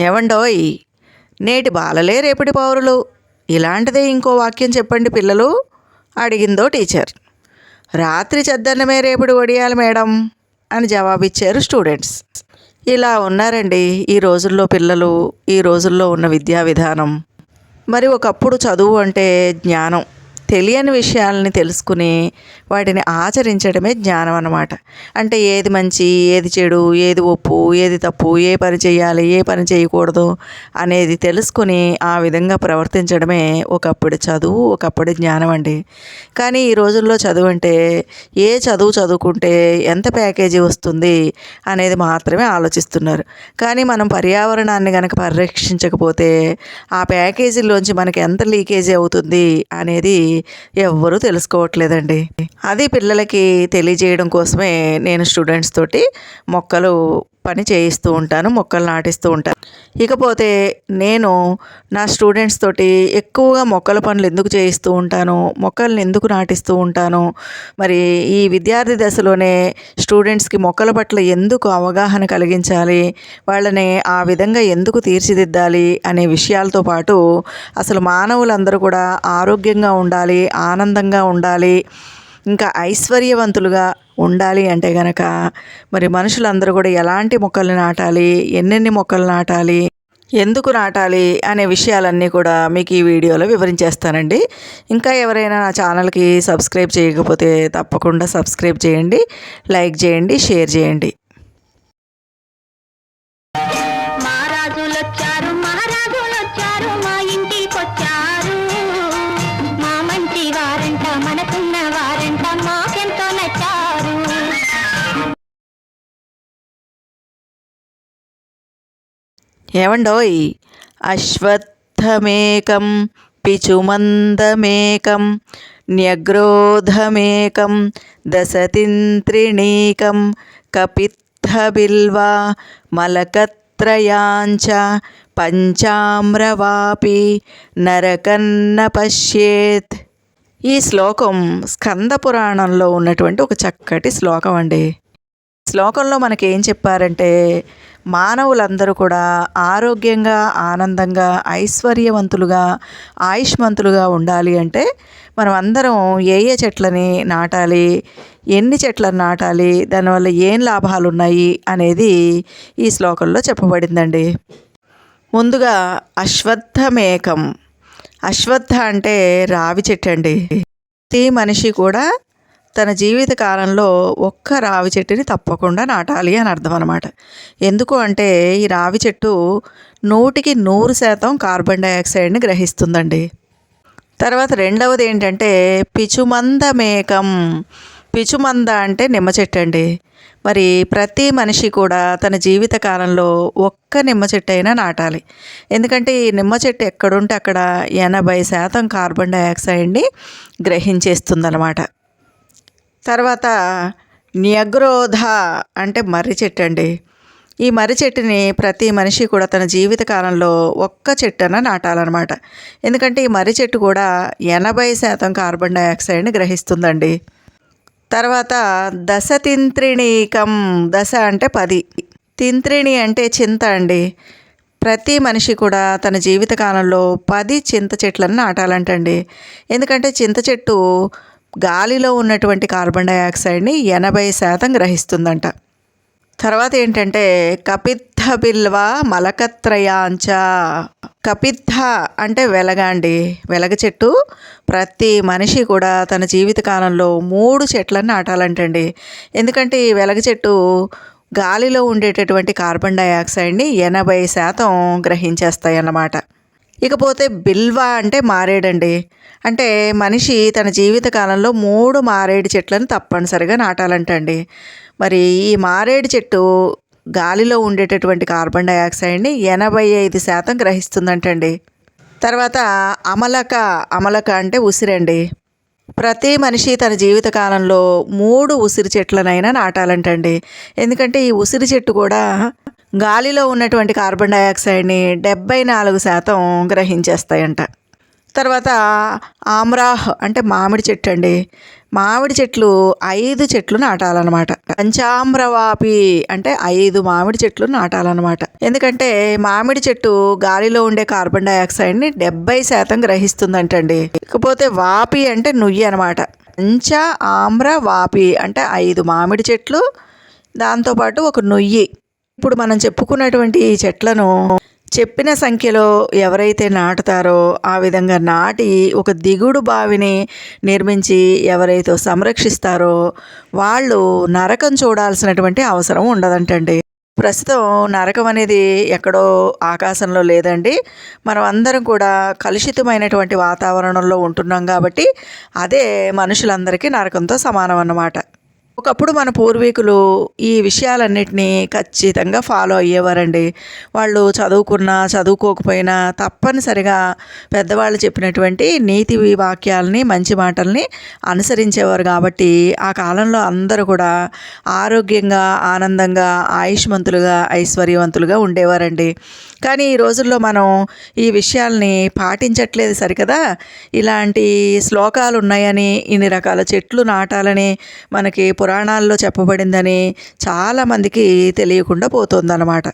ఏవండోయ్ నేటి బాలలే రేపటి పౌరులు. ఇలాంటిదే ఇంకో వాక్యం చెప్పండి పిల్లలు అడిగిందో టీచర్. రాత్రి చెద్దన్నమే రేపటి ఒడియాలి మేడం అని జవాబిచ్చారు స్టూడెంట్స్. ఇలా ఉన్నారండి ఈ రోజుల్లో పిల్లలు ఈ రోజుల్లో ఉన్న విద్యా విధానం. మరి ఒకప్పుడు చదువు అంటే జ్ఞానం. తెలియని విషయాలని తెలుసుకుని వాటిని ఆచరించడమే జ్ఞానం అనమాట అంటే ఏది మంచి ఏది చెడు ఏది ఒప్పు ఏది తప్పు ఏ పని చేయాలి ఏ పని చేయకూడదు అనేది తెలుసుకుని ఆ విధంగా ప్రవర్తించడమే ఒకప్పుడు చదువు ఒకప్పుడు జ్ఞానం అండి. కానీ ఈ రోజుల్లో చదువు అంటే ఏ చదువు చదువుకుంటే ఎంత ప్యాకేజీ వస్తుంది అనేది మాత్రమే ఆలోచిస్తున్నారు. కానీ మనం పర్యావరణాన్ని కనుక పరిరక్షించకపోతే ఆ ప్యాకేజీలోంచి మనకి ఎంత లీకేజీ అవుతుంది అనేది ఎవ్వరూ తెలుసుకోవట్లేదండి. అది పిల్లలకి తెలియజేయడం కోసమే నేను స్టూడెంట్స్ తోటి మొక్కలు పని చేయిస్తూ ఉంటాను మొక్కలు నాటిస్తూ ఉంటాను. ఇకపోతే నేను నా స్టూడెంట్స్ తోటి ఎక్కువగా మొక్కల పనులు ఎందుకు చేయిస్తూ ఉంటాను మొక్కలను ఎందుకు నాటిస్తూ ఉంటాను మరి ఈ విద్యార్థి దశలోనే స్టూడెంట్స్కి మొక్కల పట్ల ఎందుకు అవగాహన కలిగించాలి వాళ్ళని ఆ విధంగా ఎందుకు తీర్చిదిద్దాలి అనే విషయాలతో పాటు అసలు మానవులందరూ కూడా ఆరోగ్యంగా ఉండాలి ఆనందంగా ఉండాలి ఇంకా ఐశ్వర్యవంతులుగా ఉండాలి అంటే గనక మరి మనుషులందరూ కూడా ఎలాంటి మొక్కలు నాటాలి? ఎన్నెన్ని మొక్కలు నాటాలి? ఎందుకు నాటాలి? అనే విషయాలన్నీ కూడా మీకు ఈ వీడియోలో వివరించేస్తానండి. ఇంకా ఎవరైనా నా ఛానల్కి సబ్స్క్రైబ్ చేయకపోతే తప్పకుండా సబ్స్క్రైబ్ చేయండి లైక్ చేయండి షేర్ చేయండి. ఏమండోయ్? అశ్వత్థమేకం పిచుమందమేకం న్యగ్రోధమేకం దశతింత్రిణీకం కపిత్థబిల్వా మలకత్రయాంచ పంచామ్రవాపి నరకన్న పశ్యేత్ ఈ శ్లోకం స్కంద పురాణంలో ఉన్నటువంటి ఒక చక్కటి శ్లోకం అండి శ్లోకంలో మనకేం చెప్పారంటే మానవులందరూ కూడా ఆరోగ్యంగా ఆనందంగా ఐశ్వర్యవంతులుగా ఆయుష్మంతులుగా ఉండాలి అంటే మనం అందరం ఏ ఏ చెట్లని నాటాలి ఎన్ని చెట్లను నాటాలి దానివల్ల ఏం లాభాలు ఉన్నాయి అనేది ఈ శ్లోకంలో చెప్పబడిందండి. ముందుగా అశ్వత్థమేకం. అశ్వత్థ అంటే రావి చెట్టు అండి. ప్రతి మనిషి కూడా తన జీవిత కాలంలో ఒక్క రావి చెట్టుని తప్పకుండా నాటాలి అని అర్థం అనమాట ఎందుకు అంటే ఈ రావి చెట్టు నూటికి నూరు శాతం కార్బన్ డైఆక్సైడ్ని గ్రహిస్తుందండి. తర్వాత రెండవది ఏంటంటే పిచుమంద మేకం పిచుమంద అంటే నిమ్మ చెట్టు అండి మరి ప్రతి మనిషి కూడా తన జీవిత కాలంలో ఒక్క నిమ్మ చెట్టు అయినా నాటాలి. ఎందుకంటే ఈ నిమ్మ చెట్టు ఎక్కడుంటే అక్కడ ఎనభై శాతం కార్బన్ డైఆక్సైడ్ని గ్రహించేస్తుందన్నమాట. తర్వాత న్యగ్రోధ అంటే మర్రి చెట్టు అండి ఈ మర్రి చెట్టుని ప్రతి మనిషి కూడా తన జీవిత కాలంలో ఒక్క చెట్టున నాటాలన్నమాట. ఎందుకంటే ఈ మర్రి చెట్టు కూడా ఎనభై శాతం కార్బన్ డైఆక్సైడ్ని గ్రహిస్తుందండి. తర్వాత దశ తింత్రిణీకం దశ అంటే పది. తింత్రిణి అంటే చింత అండి. ప్రతి మనిషి కూడా తన జీవిత కాలంలో పది చింత చెట్లను నాటాలంటండి. ఎందుకంటే చింత చెట్టు గాలిలో ఉన్నటువంటి కార్బన్ డైఆక్సైడ్ని ఎనభై శాతం గ్రహిస్తుందంట. తర్వాత ఏంటంటే కపిత్థ బిల్వ మలకత్రయాంచ. కపిత్థ అంటే వెలగ అండి. వెలగ చెట్టు. ప్రతి మనిషి కూడా తన జీవిత కాలంలో మూడు చెట్లను నాటాలంటండి. ఎందుకంటే ఈ వెలగ చెట్టు గాలిలో ఉండేటటువంటి కార్బన్ డైఆక్సైడ్ని ఎనభై శాతం గ్రహించేస్తాయి అన్నమాట ఇకపోతే బిల్వ అంటే మారేడండి. అంటే మనిషి తన జీవిత కాలంలో మూడు మారేడు చెట్లను తప్పనిసరిగా నాటాలంటండి. మరి ఈ మారేడు చెట్టు గాలిలో ఉండేటటువంటి కార్బన్ డైఆక్సైడ్ని ఎనభై ఐదు శాతం గ్రహిస్తుందంటండి. తర్వాత అమలక అమలక అంటే ఉసిరండి. ప్రతి మనిషి తన జీవిత కాలంలో మూడు ఉసిరి చెట్లనైనా నాటాలంటండి. ఎందుకంటే ఈ ఉసిరి చెట్టు కూడా గాలిలో ఉన్నటువంటి కార్బన్ డైఆక్సైడ్ని డెబ్బై నాలుగు శాతం గ్రహించేస్తాయంట. తర్వాత ఆమ్రాహ్ అంటే మామిడి చెట్టు అండి. మామిడి చెట్లు ఐదు చెట్లు నాటాలన్నమాట. పంచామ్రవాపి అంటే ఐదు మామిడి చెట్లు నాటాలన్నమాట. ఎందుకంటే మామిడి చెట్టు గాలిలో ఉండే కార్బన్ డైఆక్సైడ్ని డెబ్బై శాతం గ్రహిస్తుందంటండి. ఇకపోతే వాపి అంటే నుయ్యి అనమాట పంచ ఆమ్ర వాపి అంటే ఐదు మామిడి చెట్లు. దాంతోపాటు ఒక నుయ్యి. ఇప్పుడు మనం చెప్పుకున్నటువంటి ఈ చెట్లను చెప్పిన సంఖ్యలో ఎవరైతే నాటుతారో ఆ విధంగా నాటి ఒక దిగుడు బావిని నిర్మించి ఎవరైతే సంరక్షిస్తారో వాళ్ళు నరకం చూడాల్సినటువంటి అవసరం ఉండదంటండి. ప్రస్తుతం నరకం అనేది ఎక్కడో ఆకాశంలో లేదండి. మనం అందరం కూడా కలుషితమైనటువంటి వాతావరణంలో ఉంటున్నాం కాబట్టి అదే మనుషులందరికీ నరకంతో సమానం అన్నమాట ఒకప్పుడు మన పూర్వీకులు ఈ విషయాలన్నిటినీ ఖచ్చితంగా ఫాలో అయ్యేవారండి. వాళ్ళు చదువుకున్నా చదువుకోకపోయినా తప్పనిసరిగా పెద్దవాళ్ళు చెప్పినటువంటి నీతి వాక్యాలని మంచి మాటల్ని అనుసరించేవారు కాబట్టి ఆ కాలంలో అందరూ కూడా ఆరోగ్యంగా ఆనందంగా ఆయుష్మంతులుగా ఐశ్వర్యవంతులుగా ఉండేవారండి. కానీ ఈ రోజుల్లో మనం ఈ విషయాల్ని పాటించట్లేదు సరికదా? ఇలాంటి శ్లోకాలు ఉన్నాయని ఇన్ని రకాల చెట్లు నాటాలని మనకి పురాణాల్లో చెప్పబడిందని చాలామందికి తెలియకుండా పోతుందన్నమాట.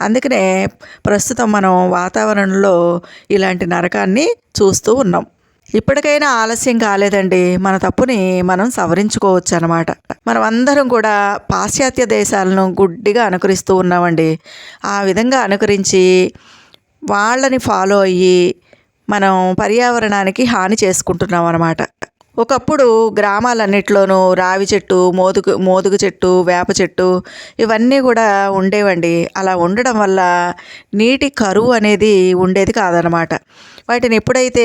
అందుకనే ప్రస్తుతం మనం వాతావరణంలో ఇలాంటి నరకాన్ని చూస్తూ ఉన్నాం. ఇప్పటికైనా ఆలస్యం కాలేదండి. మన తప్పుని మనం సవరించుకోవచ్చు అనమాట మనం అందరం కూడా పాశ్చాత్య దేశాలను గుడ్డిగా అనుకరిస్తూ ఉన్నామండి. ఆ విధంగా అనుకరించి వాళ్ళని ఫాలో అయ్యి మనం పర్యావరణానికి హాని చేసుకుంటున్నాం అనమాట ఒకప్పుడు గ్రామాలన్నిట్లోనూ రావి చెట్టు మోదుగు మోదుగు చెట్టు వేప చెట్టు ఇవన్నీ కూడా ఉండేవండి. అలా ఉండడం వల్ల నీటి కరువు అనేది ఉండేది కాదనమాట వాటిని ఎప్పుడైతే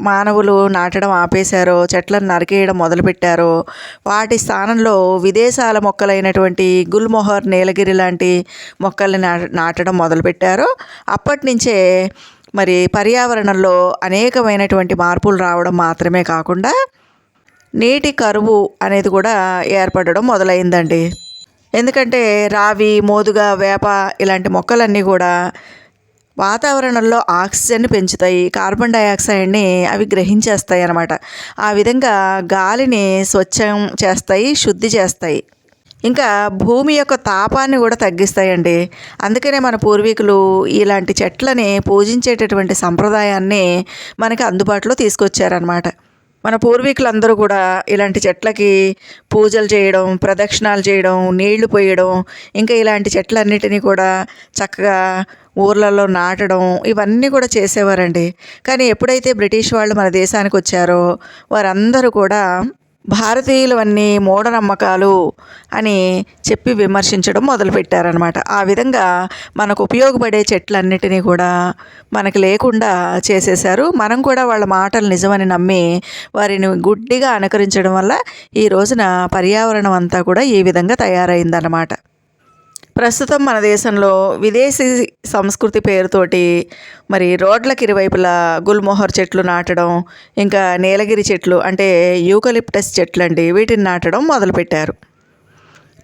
మానవులు నాటడం ఆపేశారో చెట్లను నరికేయడం మొదలుపెట్టారో వాటి స్థానంలో విదేశాల మొక్కలైనటువంటి గుల్మొహర్ నీలగిరి లాంటి మొక్కల్ని నా- నాటడం మొదలుపెట్టారో అప్పటి నుంచే మరి పర్యావరణంలో అనేకమైనటువంటి మార్పులు రావడం మాత్రమే కాకుండా నీటి కరువు అనేది కూడా ఏర్పడడం మొదలైందండి. ఎందుకంటే రావి మోదుగ వేప ఇలాంటి మొక్కలన్నీ కూడా వాతావరణంలో ఆక్సిజన్ పెంచుతాయి. కార్బన్ డైఆక్సైడ్ని అవి గ్రహించేస్తాయి అన్నమాట. ఆ విధంగా గాలిని స్వచ్ఛం చేస్తాయి శుద్ధి చేస్తాయి. ఇంకా భూమి యొక్క తాపాన్ని కూడా తగ్గిస్తాయండి. అందుకనే మన పూర్వీకులు ఇలాంటి చెట్లని పూజించేటటువంటి సంప్రదాయాన్ని మనకి అందుబాటులో తీసుకొచ్చారనమాట మన పూర్వీకులందరూ కూడా ఇలాంటి చెట్లకి పూజలు చేయడం ప్రదక్షిణాలు చేయడం నీళ్ళు పోయడం ఇంకా ఇలాంటి చెట్లన్నిటినీ కూడా చక్కగా ఊర్లలో నాటడం ఇవన్నీ కూడా చేసేవారండి. కానీ ఎప్పుడైతే బ్రిటిష్ వాళ్ళు మన దేశానికి వచ్చారో వారందరూ కూడా భారతీయులవన్నీ మూఢనమ్మకాలు అని చెప్పి విమర్శించడం మొదలుపెట్టారనమాట ఆ విధంగా మనకు ఉపయోగపడే చెట్లన్నిటినీ కూడా మనకి లేకుండా చేసేశారు. మనం కూడా వాళ్ళ మాటలు నిజమని నమ్మి వారిని గుడ్డిగా అనుకరించడం వల్ల ఈ రోజున పర్యావరణం అంతా కూడా ఈ విధంగా తయారైందన్నమాట. ప్రస్తుతం మన దేశంలో విదేశీ సంస్కృతి పేరుతోటి మరి రోడ్లకి ఇరువైపులా గుల్మోహర్ చెట్లు నాటడం ఇంకా నీలగిరి చెట్లు అంటే యూకలిప్టస్ చెట్లు అండి వీటిని నాటడం మొదలుపెట్టారు.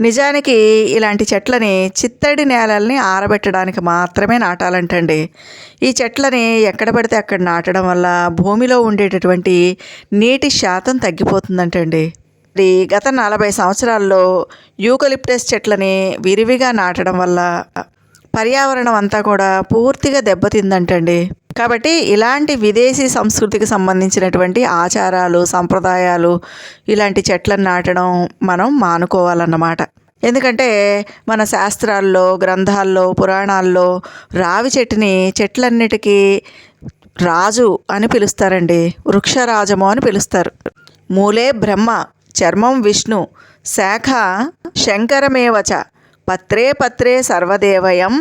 నిజానికి ఇలాంటి చెట్లని చిత్తడి నేలల్ని ఆరబెట్టడానికి మాత్రమే నాటాలంటండి. ఈ చెట్లని ఎక్కడ పడితే అక్కడ నాటడం వల్ల భూమిలో ఉండేటటువంటి నీటి శాతం తగ్గిపోతుందంటండి. మరి గత నలభై సంవత్సరాల్లో యూకలిప్టస్ చెట్లని విరివిగా నాటడం వల్ల పర్యావరణం అంతా కూడా పూర్తిగా దెబ్బతిందంటండి. కాబట్టి ఇలాంటి విదేశీ సంస్కృతికి సంబంధించినటువంటి ఆచారాలు సంప్రదాయాలు ఇలాంటి చెట్లను నాటడం మనం మానుకోవాలన్నమాట. ఎందుకంటే మన శాస్త్రాల్లో గ్రంథాల్లో పురాణాల్లో రావి చెట్టుని చెట్లన్నిటికీ రాజు అని పిలుస్తారండి. వృక్షరాజము అని పిలుస్తారు. మూలే బ్రహ్మ చర్మం విష్ణు శాఖ శంకరమేవచ. పత్రే పత్రే సర్వదేవయం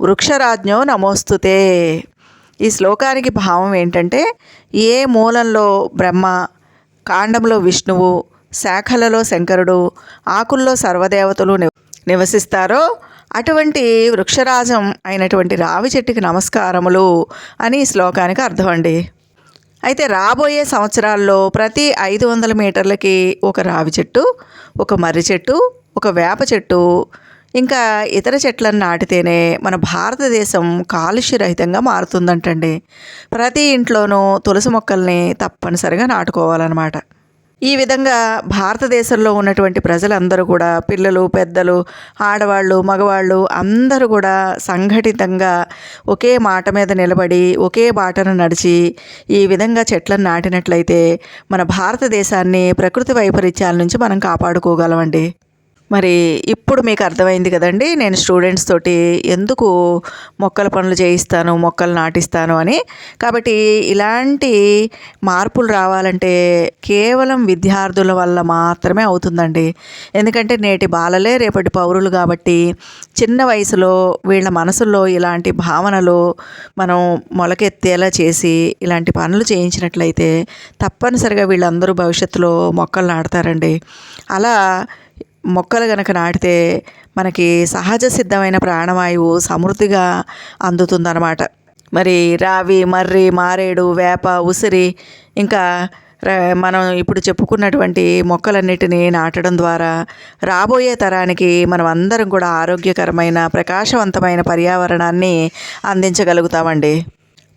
వృక్షరాజ్ఞో నమోస్తుతే. ఈ శ్లోకానికి భావం ఏంటంటే ఏ మూలంలో బ్రహ్మ కాండంలో విష్ణువు శాఖలలో శంకరుడు ఆకుల్లో సర్వదేవతలు నివసిస్తారో అటువంటి వృక్షరాజం అయినటువంటి రావి చెట్టుకి నమస్కారములు అని ఈ శ్లోకానికి అర్థం అండి. అయితే రాబోయే సంవత్సరాల్లో ప్రతి ఐదు వందల మీటర్లకి ఒక రావి చెట్టు ఒక మర్రి చెట్టు ఒక వేప చెట్టు ఇంకా ఇతర చెట్లను నాటితేనే మన భారతదేశం కాలుష్యరహితంగా మారుతుందంటండి. ప్రతి ఇంట్లోనూ తులసి మొక్కల్ని తప్పనిసరిగా నాటుకోవాలన్నమాట. ఈ విధంగా భారతదేశంలో ఉన్నటువంటి ప్రజలందరూ కూడా పిల్లలు పెద్దలు ఆడవాళ్ళు మగవాళ్ళు అందరూ కూడా సంఘటితంగా ఒకే మాట మీద నిలబడి ఒకే బాటను నడిచి ఈ విధంగా చెట్లను నాటినట్లయితే మన భారతదేశాన్ని ప్రకృతి వైపరీత్యాల నుంచి మనం కాపాడుకోగలమండి. మరి ఇప్పుడు మీకు అర్థమైంది కదండి నేను స్టూడెంట్స్ తోటి ఎందుకు మొక్కల పనులు చేయిస్తాను మొక్కలు నాటిస్తాను అని. కాబట్టి ఇలాంటి మార్పులు రావాలంటే కేవలం విద్యార్థుల వల్ల మాత్రమే అవుతుందండి. ఎందుకంటే నేటి బాలలే రేపటి పౌరులు కాబట్టి చిన్న వయసులో వీళ్ళ మనసుల్లో ఇలాంటి భావనలు మనం మొలకెత్తేలా చేసి ఇలాంటి పనులు చేయించినట్లయితే తప్పనిసరిగా వీళ్ళందరూ భవిష్యత్తులో మొక్కలు నాటుతారండి. అలా మొక్కలు గనక నాటితే మనకి సహజ సిద్ధమైన ప్రాణవాయువు సమృద్ధిగా అందుతుందన్నమాట. మరి రావి మర్రి మారేడు వేప ఉసిరి ఇంకా మనం ఇప్పుడు చెప్పుకున్నటువంటి మొక్కలన్నిటినీ నాటడం ద్వారా రాబోయే తరానికి మనం అందరం కూడా ఆరోగ్యకరమైన ప్రకాశవంతమైన పర్యావరణాన్ని అందించగలుగుతామండి.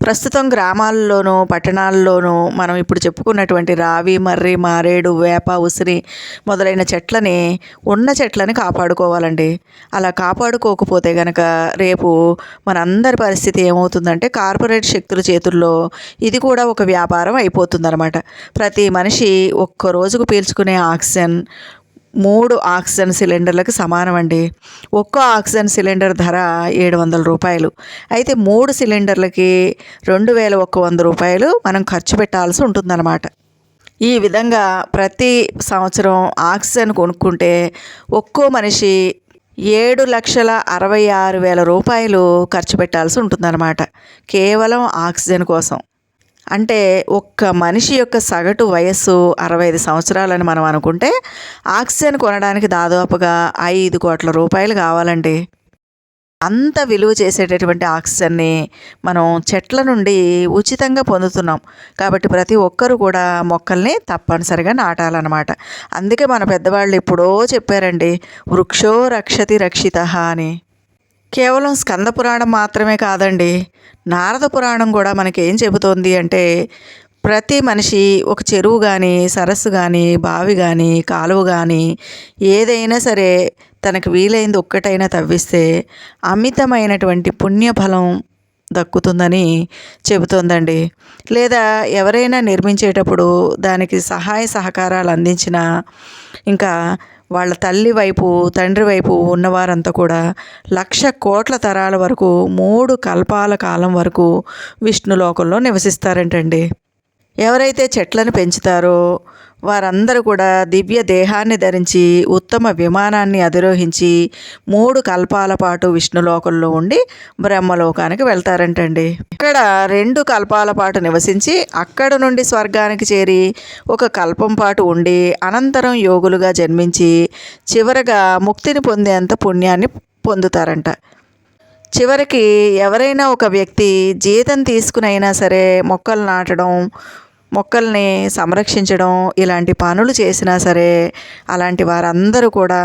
ప్రస్తుతం గ్రామాల్లోనూ పట్టణాల్లోనూ మనం ఇప్పుడు చెప్పుకున్నటువంటి రావి మర్రి మారేడు వేప ఉసిరి మొదలైన చెట్లని ఉన్న చెట్లని కాపాడుకోవాలండి. అలా కాపాడుకోకపోతే గనక రేపు మనందరి పరిస్థితి ఏమవుతుందంటే కార్పొరేట్ శక్తుల చేతుల్లో ఇది కూడా ఒక వ్యాపారం అయిపోతుందన్నమాట. ప్రతి మనిషి ఒక్క రోజుకు పీల్చుకునే ఆక్సిజన్ మూడు ఆక్సిజన్ సిలిండర్లకు సమానం అండి. ఒక్కో ఆక్సిజన్ సిలిండర్ ధర ఏడు వందల రూపాయలు. అయితే మూడు సిలిండర్లకి రెండు వేల ఒక్క వంద రూపాయలు మనం ఖర్చు పెట్టాల్సి ఉంటుందన్నమాట. ఈ విధంగా ప్రతి సంవత్సరం ఆక్సిజన్ కొనుక్కుంటే ఒక్కో మనిషి ఏడు లక్షల అరవై ఆరు వేల రూపాయలు ఖర్చు పెట్టాల్సి ఉంటుందన్నమాట. కేవలం ఆక్సిజన్ కోసం. అంటే ఒక్క మనిషి యొక్క సగటు వయస్సు అరవై ఐదు సంవత్సరాలని మనం అనుకుంటే ఆక్సిజన్ కొనడానికి దాదాపుగా ఐదు కోట్ల రూపాయలు కావాలండి. అంత విలువ చేసేటటువంటి ఆక్సిజన్ని మనం చెట్ల నుండి ఉచితంగా పొందుతున్నాం. కాబట్టి ప్రతి ఒక్కరు కూడా మొక్కల్ని తప్పనిసరిగా నాటాలన్నమాట. అందుకే మన పెద్దవాళ్ళు ఎప్పుడో చెప్పారండి వృక్షో రక్షతి రక్షిత అని. కేవలం స్కంద పురాణం మాత్రమే కాదండి. నారద పురాణం కూడా మనకి ఏం చెబుతోంది అంటే ప్రతి మనిషి ఒక చెరువు కానీ సరస్సు కానీ బావి కానీ కాలువ కానీ ఏదైనా సరే తనకు వీలైంది ఒక్కటైనా తవ్విస్తే అమితమైనటువంటి పుణ్యఫలం దక్కుతుందని చెబుతోందండి. లేదా ఎవరైనా నిర్మించేటప్పుడు దానికి సహాయ సహకారాలు అందించిన ఇంకా వాళ్ళ తల్లి వైపు తండ్రి వైపు ఉన్నవారంతా కూడా లక్ష కోట్ల తరాల వరకు మూడు కల్పాల కాలం వరకు విష్ణులోకంలో నివసిస్తారంటండి. ఎవరైతే చెట్లను పెంచుతారో వారందరూ కూడా దివ్య దేహాన్ని ధరించి ఉత్తమ విమానాన్ని అధిరోహించి మూడు కల్పాల పాటు విష్ణులోకంలో ఉండి బ్రహ్మలోకానికి వెళ్తారంటండి. ఇక్కడ రెండు కల్పాల పాటు నివసించి అక్కడ నుండి స్వర్గానికి చేరి ఒక కల్పం పాటు ఉండి అనంతరం యోగులుగా జన్మించి చివరగా ముక్తిని పొందేంత పుణ్యాన్ని పొందుతారంట. చివరికి ఎవరైనా ఒక వ్యక్తి జీతం తీసుకునైనా సరే మొక్కలు నాటడం మొక్కల్ని సంరక్షించడం ఇలాంటి పనులు చేసినా సరే అలాంటి వారందరూ కూడా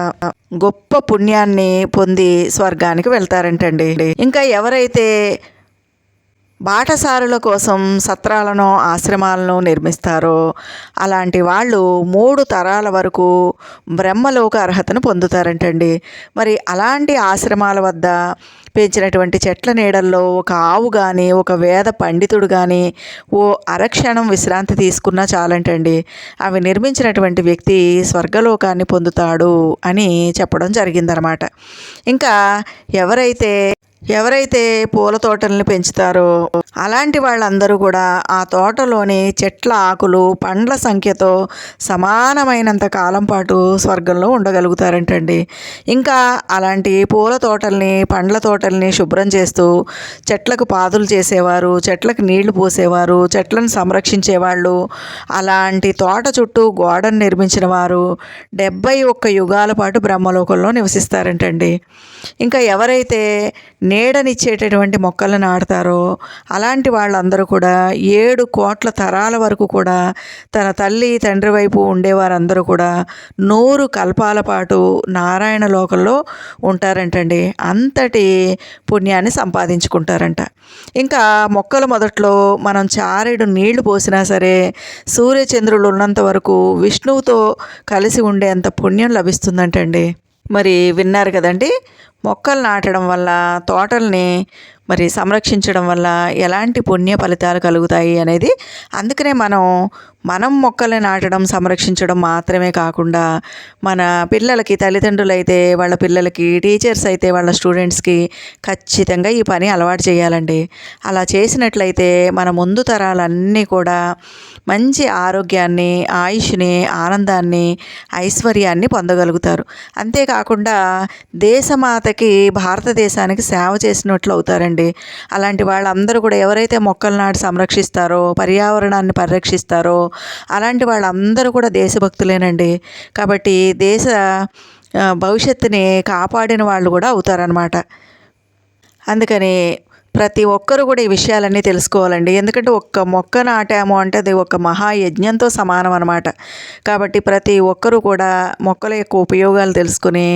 గొప్ప పుణ్యాన్ని పొంది స్వర్గానికి వెళ్తారంటండి. ఇంకా ఎవరైతే బాటసారుల కోసం సత్రాలను ఆశ్రమాలను నిర్మిస్తారో అలాంటి వాళ్ళు మూడు తరాల వరకు బ్రహ్మలోక అర్హతను పొందుతారంటండి. మరి అలాంటి ఆశ్రమాల వద్ద పెంచినటువంటి చెట్ల నీడల్లో ఒక ఆవు కానీ ఒక వేద పండితుడు కానీ ఓ అరక్షణం విశ్రాంతి తీసుకున్నా చాలంటండి. అవి నిర్మించినటువంటి వ్యక్తి స్వర్గలోకాన్ని పొందుతాడు అని చెప్పడం జరిగిందనమాట. ఇంకా ఎవరైతే ఎవరైతే పూల తోటలను పెంచుతారో అలాంటి వాళ్ళందరూ కూడా ఆ తోటలోని చెట్ల ఆకులు పండ్ల సంఖ్యతో సమానమైనంత కాలం పాటు స్వర్గంలో ఉండగలుగుతారంటండి. ఇంకా అలాంటి పూల తోటల్ని పండ్ల తోటల్ని శుభ్రం చేస్తూ చెట్లకు పాదులు చేసేవారు చెట్లకు నీళ్ళు పోసేవారు చెట్లను సంరక్షించేవాళ్ళు అలాంటి తోట చుట్టూ గోడను నిర్మించిన వారు డెబ్బై ఒక్క యుగాల పాటు బ్రహ్మలోకంలో నివసిస్తారంటండి. ఇంకా ఎవరైతే నీడనిచ్చేటటువంటి మొక్కలు నాటుతారో అలాంటి వాళ్ళందరూ కూడా ఏడు కోట్ల తరాల వరకు కూడా తన తల్లి తండ్రి వైపు ఉండేవారందరూ కూడా నూరు కల్పాల పాటు నారాయణ లోకంలో ఉంటారంటండి. అంతటి పుణ్యాన్ని సంపాదించుకుంటారంట. ఇంకా మొక్కలు మొదట్లో మనం చారెడు నీళ్ళు పోసినా సరే సూర్యచంద్రులు ఉన్నంత వరకు విష్ణువుతో కలిసి ఉండేంత పుణ్యం లభిస్తుందంటండి. మరి విన్నారు కదండి మొక్కలు నాటడం వల్ల తోటల్ని మరి సంరక్షించడం వల్ల ఎలాంటి పుణ్య ఫలితాలు కలుగుతాయి అనేది అందుకనే మనం మనం మొక్కల్ని నాటడం సంరక్షించడం మాత్రమే కాకుండా మన పిల్లలకి తల్లిదండ్రులు అయితే వాళ్ళ పిల్లలకి టీచర్స్ అయితే వాళ్ళ స్టూడెంట్స్కి ఖచ్చితంగా ఈ పని అలవాటు చేయాలండి. అలా చేసినట్లయితే మన ముందు తరాలన్నీ కూడా మంచి ఆరోగ్యాన్ని ఆయుష్ని ఆనందాన్ని ఐశ్వర్యాన్ని పొందగలుగుతారు. అంతేకాకుండా దేశమాతకి భారతదేశానికి సేవ చేసినట్లు అవుతారండి. అలాంటి వాళ్ళందరూ కూడా ఎవరైతే మొక్కలు నాటి సంరక్షిస్తారో పర్యావరణాన్ని పరిరక్షిస్తారో అలాంటి వాళ్ళందరూ కూడా దేశభక్తులేనండి. కాబట్టి దేశ భవిష్యత్తుని కాపాడిన వాళ్ళు కూడా అవుతారనమాట అందుకని ప్రతి ఒక్కరు కూడా ఈ విషయాలన్నీ తెలుసుకోవాలండి. ఎందుకంటే ఒక్క మొక్క నాటాము అంటే అది ఒక మహాయజ్ఞంతో సమానం అనమాట కాబట్టి ప్రతి ఒక్కరూ కూడా మొక్కల యొక్క ఉపయోగాలు తెలుసుకుని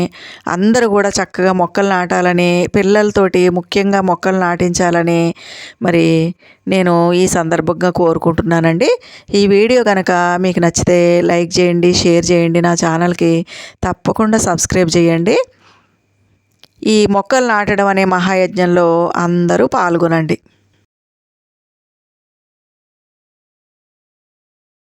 అందరూ కూడా చక్కగా మొక్కలు నాటాలని పిల్లలతోటి ముఖ్యంగా మొక్కలు నాటించాలని మరి నేను ఈ సందర్భంగా కోరుకుంటున్నానండి. ఈ వీడియో కనుక మీకు నచ్చితే లైక్ చేయండి షేర్ చేయండి నా ఛానల్కి తప్పకుండా సబ్స్క్రైబ్ చేయండి. ఈ మొక్కలు నాటడం అనే మహాయజ్ఞంలో అందరూ పాల్గొనండి.